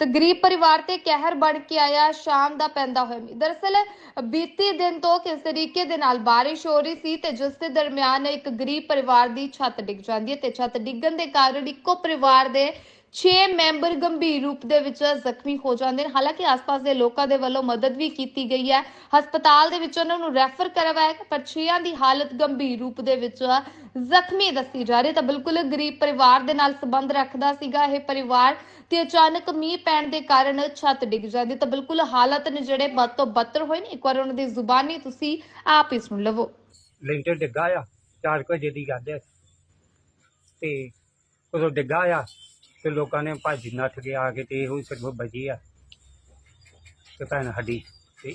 ਤੇ ਗਰੀਬ ਪਰਿਵਾਰ ਤੇ ਕਹਿਰ ਬਣ ਕੇ ਆਇਆ, ਸ਼ਾਮ ਦਾ ਪੈਂਦਾ ਹੋਇਆ ਮੀਂਹ। ਦਰਅਸਲ, ਬੀਤੀ ਦਿਨ ਤੋਂ ਕਿਸ ਤਰੀਕੇ ਦੇ ਨਾਲ ਬਾਰਿਸ਼ ਹੋ ਰਹੀ ਸੀ ਤੇ ਜਿਸ ਦੇ ਦਰਮਿਆਨ ਇੱਕ ਗਰੀਬ ਪਰਿਵਾਰ ਦੀ ਛੱਤ ਡਿੱਗ ਜਾਂਦੀ ਹੈ ਤੇ ਛੱਤ ਡਿੱਗਣ ਦੇ ਕਾਰਨ ਇੱਕੋ ਪਰਿਵਾਰ ਦੇ 6 ਮੈਂਬਰ ਗੰਭੀਰ ਰੂਪ ਦੇ ਵਿੱਚ ਜ਼ਖਮੀ ਹੋ ਜਾਂਦੇ ਨੇ। ਹਾਲਾਂਕਿ ਆਸ-ਪਾਸ ਦੇ ਲੋਕਾਂ ਦੇ ਵੱਲੋਂ ਮਦਦ ਵੀ ਕੀਤੀ ਗਈ ਹੈ। ਹਸਪਤਾਲ ਦੇ ਵਿੱਚ ਉਹਨਾਂ ਨੂੰ ਰੈਫਰ ਕਰਵਾਇਆ ਗਿਆ, ਪਰ 6ਾਂ ਦੀ ਹਾਲਤ ਗੰਭੀਰ ਰੂਪ ਦੇ ਵਿੱਚ ਜ਼ਖਮੀ ਦੱਸੀ ਜਾ ਰਹੀ ਤਾਂ ਬਿਲਕੁਲ ਗਰੀਬ ਪਰਿਵਾਰ ਦੇ ਨਾਲ ਸੰਬੰਧ ਰੱਖਦਾ ਸੀਗਾ ਇਹ ਪਰਿਵਾਰ ਤੇ ਅਚਾਨਕ ਮੀਂਹ ਪੈਣ ਦੇ ਕਾਰਨ ਛੱਤ ਡਿੱਗ ਜਾਂਦੀ ਤਾਂ ਬਿਲਕੁਲ ਹਾਲਾਤ ਨੇ ਜਿਹੜੇ ਬਦ ਤੋਂ ਬੱਤਰ ਹੋਏ ਨੇ। ਇੱਕ ਵਾਰ ਉਹਨਾਂ ਦੀ ਜ਼ੁਬਾਨੀ ਤੁਸੀਂ ਆਪ ਹੀ ਸੁਣ ਲਵੋ। ਲੈਂਟਰ ਡਿੱਗਾ ਆ, ਚਾਰ ਵਜੇ ਦੀ ਗੱਲ ਹੈ। ਤੇ ਉਦੋਂ ਡਿੱਗਾ ਆ ਤੇ ਲੋਕਾਂ ਨੇ ਭੱਜ ਨੱਠ ਕੇ ਆ ਕੇ ਤੇ ਇਹੋ ਹੀ ਸਿਰਫ ਬਚੀ ਆ। ਤੇ ਭੈਣ ਸਾਡੀ ਤੇ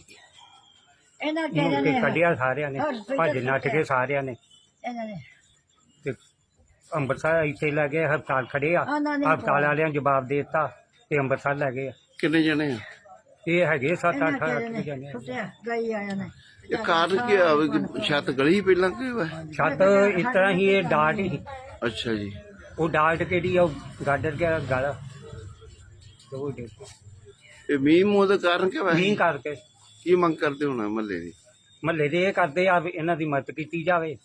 ਇਹਨਾਂ ਮੁੜ ਕੇ ਨੇ ਕੱਢਿਆ ਸਾਰਿਆਂ ਨੇ ਭੱਜ ਨੱਠ ਕੇ ਸਾਰਿਆਂ ਨੇ। ਇਹਨਾਂ ਨੇ। ਤੇ ਅੰਮ੍ਰਿਤਸਰ ਇੱਥੇ ਲੈ ਗਏ ਹਸਪਤਾਲ ਖੜੇ ਆ। ਉਹਨਾਂ ਨੇ ਹਸਪਤਾਲ ਵਾਲਿਆਂ ਨੇ ਜਵਾਬ ਦੇ ਦਿੱਤਾ ਤੇ ਅੰਮ੍ਰਿਤਸਰ ਲੈ ਗਏ ਆ। ਕਿੰਨੇ ਜਣੇ ਆ? ਇਹ ਹੈਗੇ 7 ਇਹਨਾਂ 8 ਕਿਹੜੇ 8 ਨੇ ਜਣੇ ਸੁੱਟਿਆ ਗਈ ਆਇਆ ਨੇ। ਇਹ ਕਾਰਨ ਕੀ ਆ? ਵੀ ਛੱਤ ਗਲੀ ਪਹਿਲਾਂ ਕੀ ਹੋਇਆ ਛੱਤ ਇਸ ਤਰ੍ਹਾਂ ਹੀ ਇਹ ਡਾਟ ਹੀ। ਅੱਛਾ ਜੀ। वो डाट केटी और गाडर के गाड़ा तो वो देखो ਇਹ ਮੀਂਹ ਮੂੰਹ ਦਾ ਕਾਰਨ ਕਿਉਂ ਹੈ ਕਰਕੇ। ਕੀ ਮੰਗ ਕਰਦੇ ਹੋਣਾ ਮਹੱਲੇ ਦੀ? ਮਹੱਲੇ ਦੇ ਇਹ ਕਰਦੇ ਆ ਵੀ ਇਹਨਾਂ ਦੀ ਮਦਦ ਕੀਤੀ ਜਾਵੇ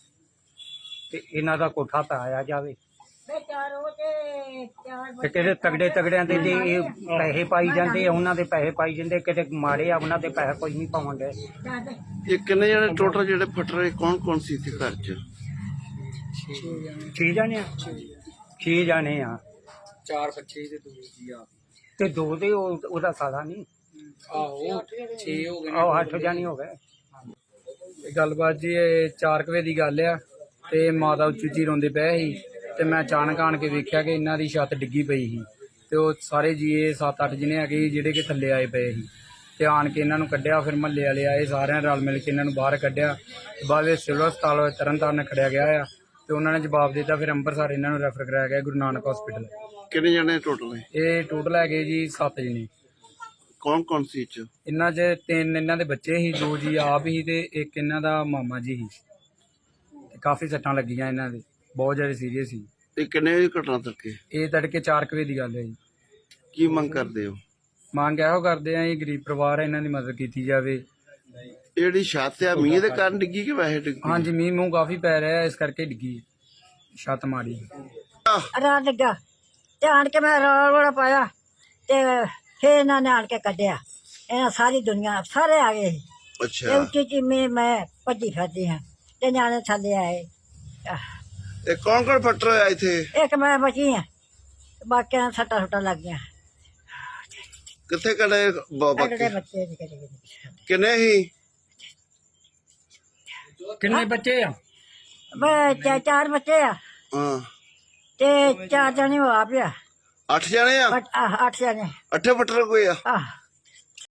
ਤੇ ਇਹਨਾਂ ਦਾ ਕੋਠਾ ਪਾਇਆ ਜਾਵੇ। ਤੇ ਕਿਹੜੇ ਤਗੜੇ ਤਗੜਿਆਂ ਦੇ ਤੇ ਇਹ ਪੈਸੇ ਪਾਈ ਜਾਂਦੇ ਆ ਉਹਨਾਂ ਦੇ ਪੈਸੇ ਪਾਈ ਜਾਂਦੇ ਕਿਤੇ ਮਾੜੇ ਆ ਉਹਨਾਂ ਦੇ ਪੈਸੇ ਕੋਈ ਨਹੀਂ ਪਾਉਂਦੇ ਇਹ ਕਿੰਨੇ ਜਣੇ ਟੋਟਲ ਜਿਹੜੇ ਫਟ ਰਹੇ ਕੌਣ ਕੌਣ ਸੀ ਇੱਥੇ ਘਰ 'ਚ? ਠੀਕ ਆ। ਛੇ ਜਾਣੇ ਆ। ਚਾਰ ਬੱਚੇ ਤੇ ਦੋ ਜੀ ਆ। ਤੇ ਦੋ ਤੇ ਉਹ- ਉਹਦਾ ਸਾਲਾ ਨਹੀਂ ਆਹੋ 6 ਹੋ ਗਏ ਆਹ 8 ਜਾਣੇ ਹੋ ਗਏ। ਇਹ ਗੱਲਬਾਤ ਜੀ ਇਹ ਚਾਰ ਕੁ ਵਜੇ ਦੀ ਗੱਲ ਆ। ਤੇ ਮਾਤਾ ਉੱਚੀ ਉੱਚੀ ਰੋਂਦੇ ਪਏ ਸੀ। ਤੇ ਮੈਂ ਅਚਾਨਕ ਆਣ ਕੇ ਵੇਖਿਆ ਕਿ ਇਹਨਾਂ ਦੀ ਛੱਤ ਡਿੱਗੀ ਪਈ ਸੀ। ਤੇ ਉਹ ਸਾਰੇ ਜੀਏ ਸੱਤ ਅੱਠ ਜਿਹਨੇ ਹੈਗੇ ਸੀ ਜਿਹੜੇ ਕਿ ਥੱਲੇ ਆਏ ਪਏ ਸੀ। ਤੇ ਆਣ ਕੇ ਇਹਨਾਂ ਨੂੰ ਕੱਢਿਆ ਫਿਰ ਮਹੱਲੇ ਵਾਲੇ ਆਏ ਸਾਰਿਆਂ ਰਲ ਮਿਲ ਕੇ ਇਹਨਾਂ ਨੂੰ ਬਾਹਰ ਕੱਢਿਆ। ਬਾਅਦ ਵਿੱਚ ਸਿਵਲ ਹਸਪਤਾਲ ਤਰਨਤਾਰਨ ਖੜਿਆ ਗਿਆ ਆ। ਤੇ ਉਹਨਾਂ ਨੇ ਜਵਾਬ ਦਿੱਤਾ ਫਿਰ ਅੰਮ੍ਰਿਤਸਰ ਇਹਨਾਂ ਨੂੰ ਰੈਫਰ ਕਰਾਇਆ ਗਿਆ ਗੁਰੂ ਨਾਨਕ ਹਸਪੀਟਲ ਕਿੰਨੇ ਜਣੇ ਟੋਟਲ ਹੈ ਇਹ ਟੋਟਲ ਹੈਗੇ ਜੀ 7 ਜਣੇ। ਕੌਣ ਕੌਣ ਸੀ 'ਚ? ਇਹਨਾਂ 'ਚ ਤਿੰਨ ਇਹਨਾਂ ਦੇ ਬੱਚੇ ਸੀ ਦੋ ਜੀ ਆਪ ਹੀ ਤੇ ਇੱਕ ਇਹਨਾਂ ਦਾ ਮਾਮਾ ਜੀ ਸੀ। ਤੇ ਕਾਫੀ ਸੱਟਾਂ ਲੱਗੀਆਂ ਇਹਨਾਂ ਦੇ ਬਹੁਤ ਜ਼ਿਆਦਾ ਸੀਰੀਅਸ ਸੀ। ਇਹ ਕਿੰਨੇ ਵਜੇ ਘਟਨਾ ਤੱਕੇ ਇਹ ਤੜਕੇ 4 ਵਜੇ ਦੀ ਗੱਲ ਹੈ ਜੀ। ਕੀ ਮੰਗ ਕਰਦੇ ਹੋ? ਮੰਗ ਇਹੋ ਕਰਦੇ ਆ ਇਹ ਗਰੀਬ ਪਰਿਵਾਰ ਹੈ ਇਹਨਾਂ ਦੀ ਮਦਦ ਕੀਤੀ ਜਾਵੇ। ਇਹ ਜਿਹੜੀ ਛੱਤ ਆ ਮੀਂਹ ਦੇ ਕਾਰਨ ਡਿੱਗੀ ਕਿ ਵੈਸੇ ਡਿੱਗੀ? ਹਾਂਜੀ ਮੀਂਹ ਮੂੰਹ ਕਾਫੀ ਪੈ ਰਿਹਾ ਇਸ ਕਰਕੇ ਡਿੱਗੀ। ਛੱਤ ਮਾਰੀ ਰਾਤ ਲੱਗਾ ਤੇ ਆਣ ਕੇ ਮੈਂ ਰੌਲਾ ਰੌਲਾ ਪਾਇਆ ਤੇ ਫੇਰ ਇਹਨਾਂ ਨੇ ਆਣ ਕੇ ਕੱਢਿਆ। ਇਹਨਾਂ ਸਾਰੀ ਦੁਨੀਆ ਸਾਰੇ ਆ ਗਏ। ਤੇ ਅੱਛਾ। ਉੱਚੀ ਉੱਚੀ ਮੈਂ ਮੈਂ ਭੱਜੀ ਫਿਰਦੀ ਹਾਂ ਤੇ ਨਿਆਣੇ ਥੱਲੇ ਆਏ। ਆਹ, ਇਹ ਕੌਣ ਕੌਣ ਫਟ ਰਿਹਾ ਇੱਥੇ? ਇੱਕ ਮੈਂ ਬਚੀ ਹਾਂ। ਬਾਕੀਆਂ ਨੂੰ ਸੱਟਾਂ ਸੁੱਟਾਂ ਲੱਗ ਗਈਆਂ। ਕਿੱਥੇ ਕੜੇ ਅਗਲੇ ਬੱਚੇ ਕਿੰਨੇ ਹੀ ਕਿੰਨੇ ਬੱਚੇ ਆ? ਮੈਂ ਚਾ- ਚਾਰ ਬੱਚੇ ਆ। ਹਾਂ। ਤੇ ਚਾਰ ਜਣੇ ਹੋ ਆ। ਪਿਆ ਅੱਠ ਜਣੇ ਆ? ਅੱਠ ਆਹ, ਅੱਠ ਜਣੇ। ਅੱਠੇ ਫਟ ਰਹੇ ਕੋਈ ਆ? ਆਹ।